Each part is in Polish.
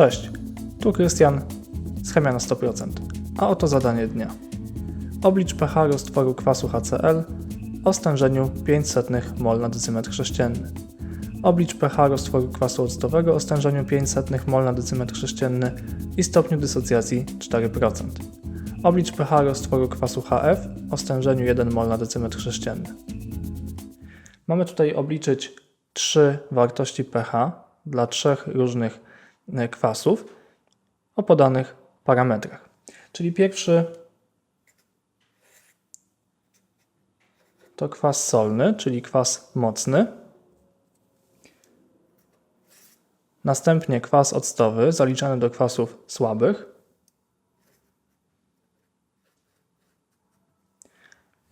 Cześć, tu Krystian z Chemia na 100%, a oto zadanie dnia. Oblicz pH roztworu kwasu HCl o stężeniu 500 mol na decymetr sześcienny. Oblicz pH roztworu kwasu octowego o stężeniu 500 mol na decymetr sześcienny i stopniu dysocjacji 4%. Oblicz pH roztworu kwasu HF o stężeniu 1 mol na decymetr sześcienny. Mamy tutaj obliczyć trzy wartości pH dla trzech różnych kwasów o podanych parametrach. Czyli pierwszy to kwas solny, czyli kwas mocny. Następnie kwas octowy, zaliczany do kwasów słabych.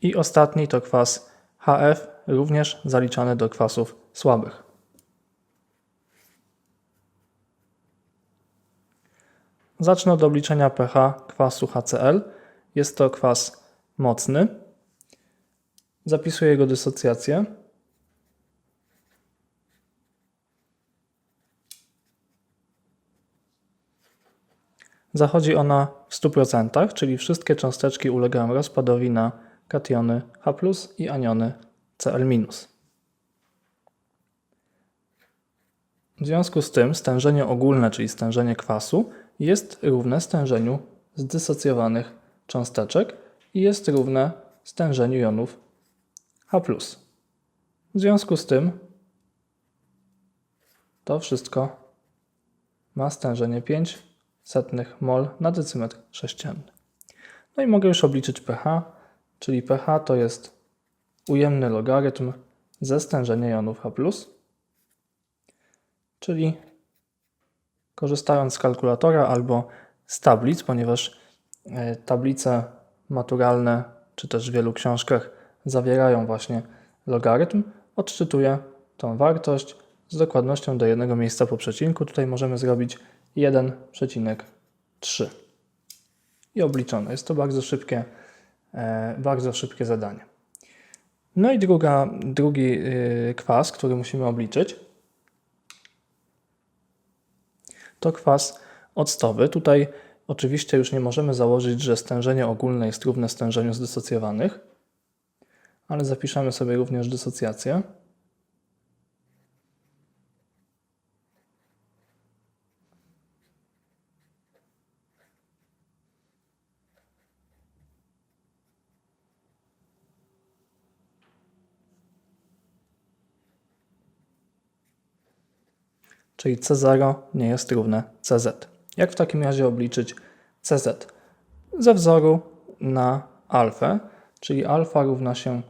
I ostatni to kwas HF, również zaliczany do kwasów słabych. Zacznę od obliczenia pH kwasu HCl. Jest to kwas mocny. Zapisuję jego dysocjację. Zachodzi ona w 100%, czyli wszystkie cząsteczki ulegają rozpadowi na kationy H i aniony Cl-. W związku z tym stężenie ogólne, czyli stężenie kwasu, jest równe stężeniu zdysocjowanych cząsteczek i jest równe stężeniu jonów H+. W związku z tym to wszystko ma stężenie 5 setnych mol na decymetr sześcienny. No i mogę już obliczyć pH, czyli pH to jest ujemny logarytm ze stężenia jonów H+, czyli korzystając z kalkulatora albo z tablic, ponieważ e, tablice maturalne czy też w wielu książkach zawierają właśnie logarytm, odczytuję tą wartość z dokładnością do jednego miejsca po przecinku. Tutaj możemy zrobić 1,3 i obliczone. Jest to bardzo szybkie, e, bardzo szybkie zadanie. No i druga, drugi y, kwas, który musimy obliczyć, to kwas octowy. Tutaj oczywiście już nie możemy założyć, że stężenie ogólne jest równe stężeniu zdysocjowanych, ale zapiszemy sobie również dysocjację. Czyli C0 nie jest równe CZ. Jak w takim razie obliczyć CZ? Ze wzoru na alfę, czyli alfa równa się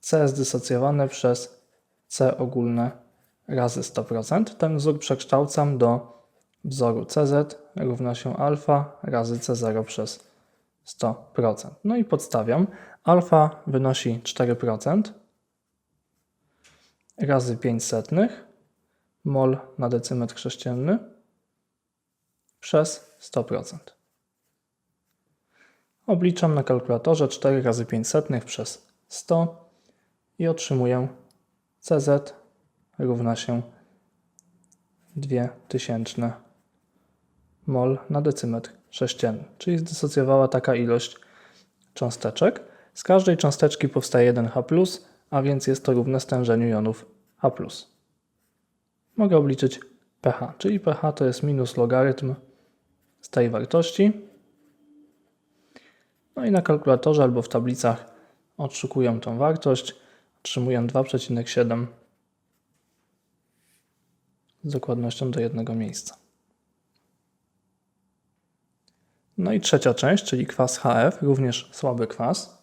C zdysocjowane przez C ogólne razy 100%. Ten wzór przekształcam do wzoru CZ równa się alfa razy C0 przez 100%. No i podstawiam. Alfa wynosi 4% razy 5 setnych mol na decymetr sześcienny przez 100%. Obliczam na kalkulatorze 4 razy 5 setnych przez 100 i otrzymuję CZ równa się 2000 mol na decymetr sześcienny, czyli zdysocjowała taka ilość cząsteczek. Z każdej cząsteczki powstaje 1 H+, a więc jest to równe stężeniu jonów H+ mogę obliczyć pH, czyli pH to jest minus logarytm z tej wartości. No i na kalkulatorze albo w tablicach odszukuję tą wartość, otrzymuję 2,7 z dokładnością do jednego miejsca. No i trzecia część, czyli kwas HF, również słaby kwas.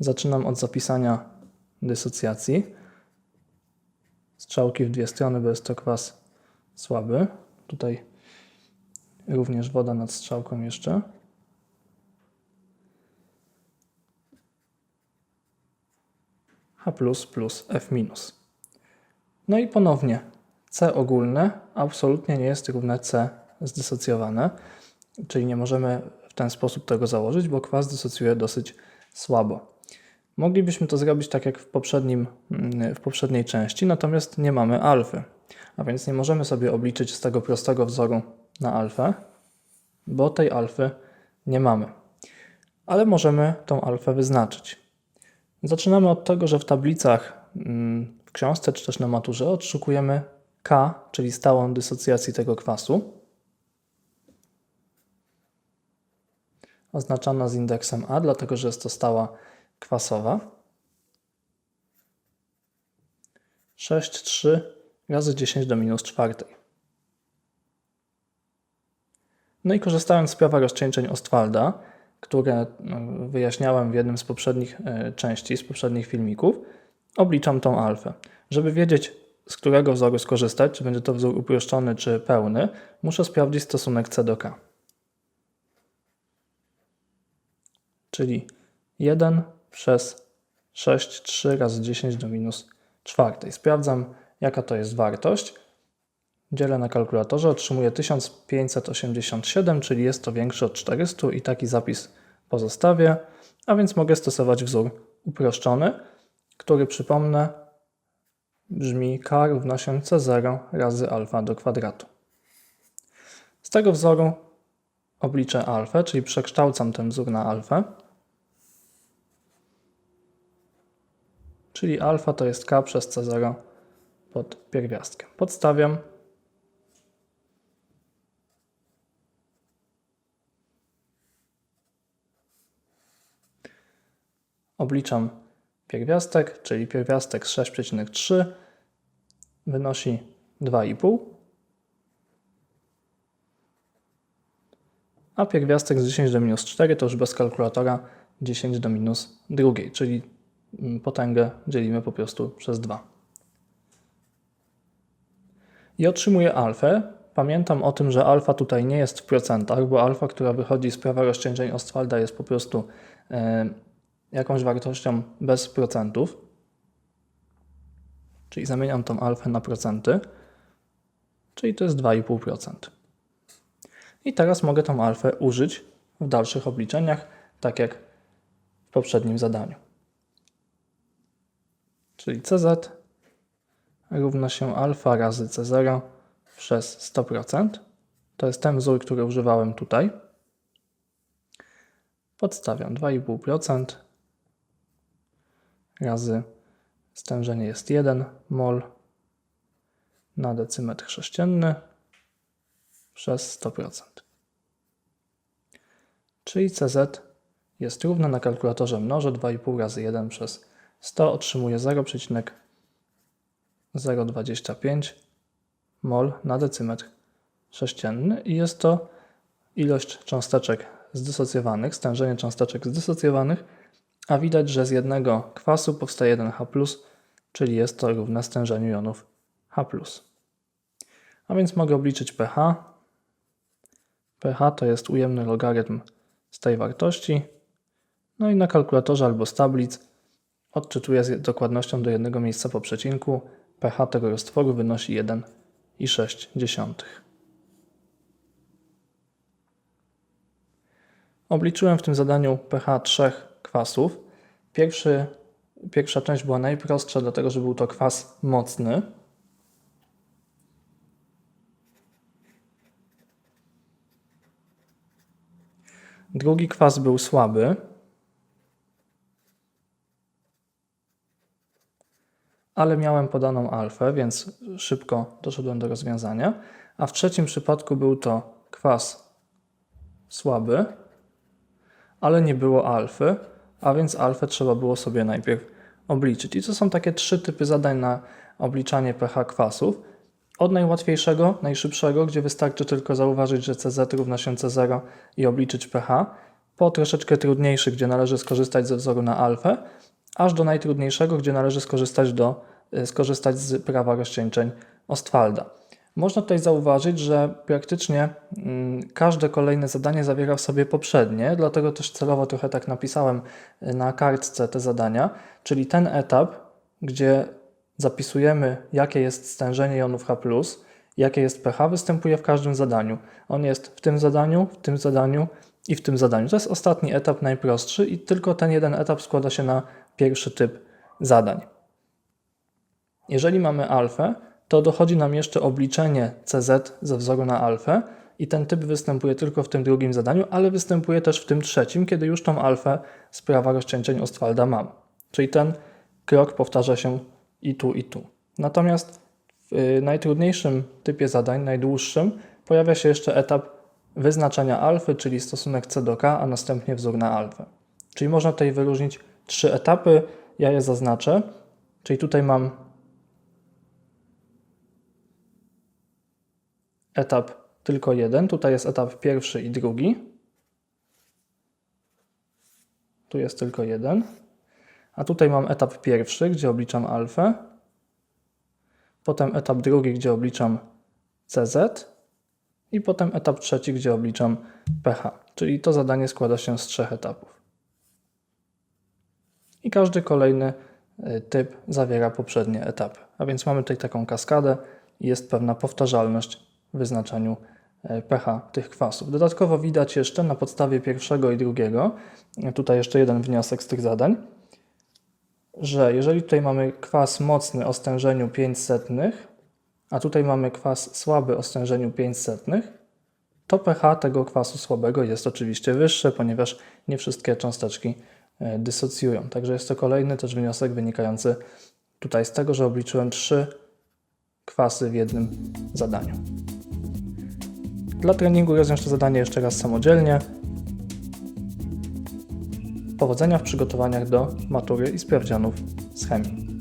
Zaczynam od zapisania dysocjacji strzałki w dwie strony, bo jest to kwas słaby. Tutaj również woda nad strzałką jeszcze. H plus F minus. No i ponownie C ogólne absolutnie nie jest równe C zdysocjowane, czyli nie możemy w ten sposób tego założyć, bo kwas dysocjuje dosyć słabo. Moglibyśmy to zrobić tak jak w, poprzednim, mm, w poprzedniej części, natomiast nie mamy alfy. A więc nie możemy sobie obliczyć z tego prostego wzoru na alfę, bo tej alfy nie mamy. Ale możemy tą alfę wyznaczyć. Zaczynamy od tego, że w tablicach mm, w książce czy też na maturze odszukujemy K, czyli stałą dysocjacji tego kwasu, oznaczona z indeksem A, dlatego że jest to stała kwasowa. 6, 3 razy 10 do minus czwartej. No i korzystając z prawa rozcieńczeń Ostwalda, które no, wyjaśniałem w jednym z poprzednich e, części, z poprzednich filmików, obliczam tą alfę. Żeby wiedzieć, z którego wzoru skorzystać, czy będzie to wzór uproszczony, czy pełny, muszę sprawdzić stosunek C do K. Czyli 1 przez 6, 3 razy 10 do minus czwartej. Sprawdzam, jaka to jest wartość. Dzielę na kalkulatorze, otrzymuję 1587, czyli jest to większe od 400 i taki zapis pozostawię, a więc mogę stosować wzór uproszczony, który przypomnę brzmi k równa się c0 razy alfa do kwadratu. Z tego wzoru obliczę alfę, czyli przekształcam ten wzór na alfę. Czyli alfa to jest k przez c0 pod pierwiastkiem. Podstawiam. Obliczam pierwiastek, czyli pierwiastek z 6,3 wynosi 2,5, a pierwiastek z 10 do minus 4 to już bez kalkulatora 10 do minus drugiej, czyli potęgę dzielimy po prostu przez 2. I otrzymuję alfę. Pamiętam o tym, że alfa tutaj nie jest w procentach, bo alfa, która wychodzi z prawa rozciążeń Ostwalda jest po prostu e, jakąś wartością bez procentów. Czyli zamieniam tą alfę na procenty, czyli to jest 2,5%. I teraz mogę tą alfę użyć w dalszych obliczeniach, tak jak w poprzednim zadaniu. Czyli CZ równa się alfa razy C0 przez 100%. To jest ten wzór, który używałem tutaj. Podstawiam 2,5% razy stężenie jest 1 mol na decymetr sześcienny przez 100%. Czyli CZ jest równe na kalkulatorze mnożę 2,5 razy 1 przez 100 otrzymuje 0,025 mol na decymetr sześcienny i jest to ilość cząsteczek zdysocjowanych, stężenie cząsteczek zdysocjowanych a widać, że z jednego kwasu powstaje jeden H+, czyli jest to równe stężeniu jonów H+. A więc mogę obliczyć pH. pH to jest ujemny logarytm z tej wartości. No i na kalkulatorze albo z tablic odczytuję z dokładnością do jednego miejsca po przecinku. pH tego roztworu wynosi 1,6. Obliczyłem w tym zadaniu pH trzech kwasów. Pierwszy, pierwsza część była najprostsza, dlatego że był to kwas mocny. Drugi kwas był słaby. Ale miałem podaną alfę, więc szybko doszedłem do rozwiązania. A w trzecim przypadku był to kwas słaby, ale nie było alfy, a więc alfę trzeba było sobie najpierw obliczyć. I to są takie trzy typy zadań na obliczanie pH kwasów. Od najłatwiejszego, najszybszego, gdzie wystarczy tylko zauważyć, że CZ równa się C0 i obliczyć pH, po troszeczkę trudniejszy, gdzie należy skorzystać ze wzoru na alfę, aż do najtrudniejszego, gdzie należy skorzystać, do, y, skorzystać z prawa rozcieńczeń Ostwalda. Można tutaj zauważyć, że praktycznie mm, każde kolejne zadanie zawiera w sobie poprzednie, dlatego też celowo trochę tak napisałem y, na kartce te zadania, czyli ten etap, gdzie zapisujemy, jakie jest stężenie jonów H, jakie jest pH, występuje w każdym zadaniu. On jest w tym zadaniu, w tym zadaniu i w tym zadaniu. To jest ostatni etap, najprostszy, i tylko ten jeden etap składa się na pierwszy typ zadań. Jeżeli mamy alfę, to dochodzi nam jeszcze obliczenie CZ ze wzoru na alfę i ten typ występuje tylko w tym drugim zadaniu, ale występuje też w tym trzecim, kiedy już tą alfę z prawa rozcieńczeń Ostwalda mam. Czyli ten krok powtarza się i tu, i tu. Natomiast w y, najtrudniejszym typie zadań, najdłuższym, pojawia się jeszcze etap wyznaczenia alfy, czyli stosunek C do K, a następnie wzór na alfę. Czyli można tutaj wyróżnić trzy etapy, ja je zaznaczę. Czyli tutaj mam etap tylko jeden, tutaj jest etap pierwszy i drugi. Tu jest tylko jeden. A tutaj mam etap pierwszy, gdzie obliczam alfę. Potem etap drugi, gdzie obliczam CZ. I potem etap trzeci, gdzie obliczam pH. Czyli to zadanie składa się z trzech etapów. I każdy kolejny y, typ zawiera poprzednie etapy. A więc mamy tutaj taką kaskadę i jest pewna powtarzalność w wyznaczaniu y, pH tych kwasów. Dodatkowo widać jeszcze na podstawie pierwszego i drugiego, y, tutaj jeszcze jeden wniosek z tych zadań, że jeżeli tutaj mamy kwas mocny o stężeniu 500, a tutaj mamy kwas słaby o stężeniu 500, to pH tego kwasu słabego jest oczywiście wyższe, ponieważ nie wszystkie cząsteczki e, dysocjują. Także jest to kolejny też wniosek wynikający tutaj z tego, że obliczyłem trzy kwasy w jednym zadaniu. Dla treningu rozwiąż to zadanie jeszcze raz samodzielnie. Powodzenia w przygotowaniach do matury i sprawdzianów z chemii.